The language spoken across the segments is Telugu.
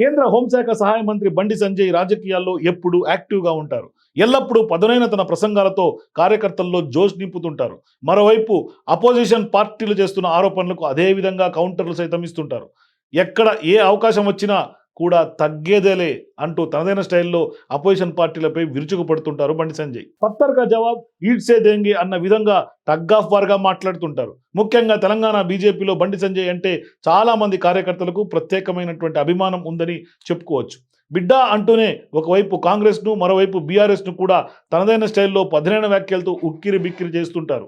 కేంద్ర హోంశాఖ సహాయ మంత్రి బండి సంజయ్ రాజకీయాల్లో ఎప్పుడు యాక్టివ్గా ఉంటారు. ఎల్లప్పుడూ పదునైన తన ప్రసంగాలతో కార్యకర్తల్లో జోష్ నింపుతుంటారు. మరోవైపు అపోజిషన్ పార్టీలు చేస్తున్న ఆరోపణలకు అదే విధంగా కౌంటర్లు సైతం ఇస్తుంటారు. ఎక్కడ ఏ అవకాశం వచ్చినా కూడా తగ్గేదేలే అంటూ తనదైన స్టైల్లో అపోజిషన్ పార్టీలపై విరుచుకుపడుతుంటారు బండి సంజయ్. పత్తర్గా జవాబ్ ఈడ్సే దేంగి అన్న విధంగా టగ్ ఆఫ్ వార్గా మాట్లాడుతుంటారు. ముఖ్యంగా తెలంగాణ బీజేపీలో బండి సంజయ్ అంటే చాలామంది కార్యకర్తలకు ప్రత్యేకమైనటువంటి అభిమానం ఉందని చెప్పుకోవచ్చు. బిడ్డ అంటూనే ఒకవైపు కాంగ్రెస్ను మరోవైపు బీఆర్ఎస్ను కూడా తనదైన స్టైల్లో పదిహేను వ్యాఖ్యలతో ఉక్కిరి బిక్కిరి చేస్తుంటారు.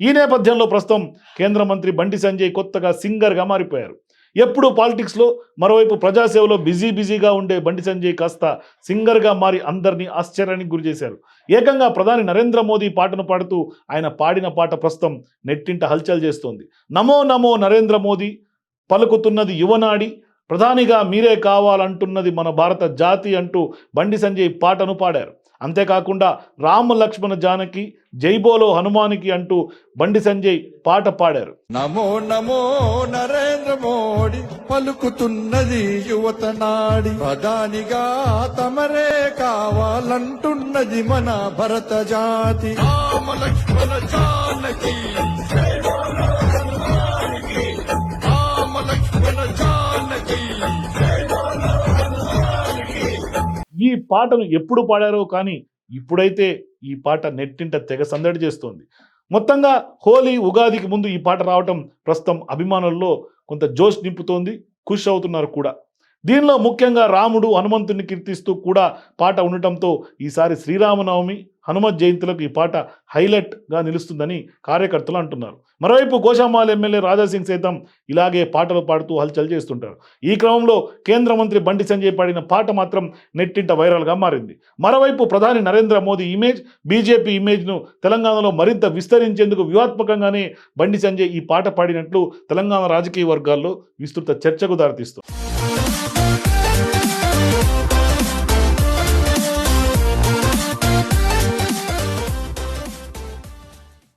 ఈ నేపథ్యంలో ప్రస్తుతం కేంద్ర మంత్రి బండి సంజయ్ కొత్తగా సింగర్గా మారిపోయారు. ఎప్పుడు పాలిటిక్స్లో మరోవైపు ప్రజాసేవలో బిజీ బిజీగా ఉండే బండి సంజయ్ కాస్త సింగర్గా మారి అందరినీ ఆశ్చర్యానికి గురి చేశారు. ఏకంగా ప్రధాని నరేంద్ర మోదీ పాటను పాడుతూ ఆయన పాడిన పాట ప్రస్తుతం నెట్టింట హల్చల్ చేస్తోంది. నమో నమో నరేంద్ర మోదీ పలుకుతున్నది యువనాడి ప్రధానిగా మీరే కావాలంటున్నది మన భారత జాతి అంటూ బండి సంజయ్ పాటను పాడారు. అంతేకాకుండా రామ లక్ష్మణ జానకి జైబోలో హనుమానికి అంటూ బండి సంజయ్ పాట పాడారు. నమో నమో నరేంద్ర మోడీ పలుకుతున్నది యువత నాడి ప్రధానిగా తమరే కావాలంటున్నది మన భరత జాతి. రామ లక్ష్మణ జానకి ఈ పాటను ఎప్పుడు పాడారో కానీ ఇప్పుడైతే ఈ పాట నెట్టింట తెగ సందడి చేస్తోంది. మొత్తంగా హోలీ ఉగాదికి ముందు ఈ పాట రావటం ప్రస్తుతం అభిమానుల్లో కొంత జోష్ నింపుతోంది ఖుష్ అవుతున్నారు కూడా. దీనిలో ముఖ్యంగా రాముడు హనుమంతుని కీర్తిస్తూ కూడా పాట ఉండటంతో ఈసారి శ్రీరామనవమి హనుమత్ జయంతిలకు ఈ పాట హైలైట్గా నిలుస్తుందని కార్యకర్తలు అంటున్నారు. మరోవైపు గోషామాల్ ఎమ్మెల్యే రాజాసింగ్ సైతం ఇలాగే పాటలు పాడుతూ హల్చల్ చేస్తుంటారు. ఈ క్రమంలో కేంద్ర మంత్రి బండి సంజయ్ పాడిన పాట మాత్రం నెట్టింట వైరల్గా మారింది. మరోవైపు ప్రధాని నరేంద్ర మోదీ ఇమేజ్ బీజేపీ ఇమేజ్ను తెలంగాణలో మరింత విస్తరించేందుకు వ్యూహాత్మకంగానే బండి సంజయ్ ఈ పాట పాడినట్లు తెలంగాణ రాజకీయ వర్గాల్లో విస్తృత చర్చకు దారితీస్తుంది.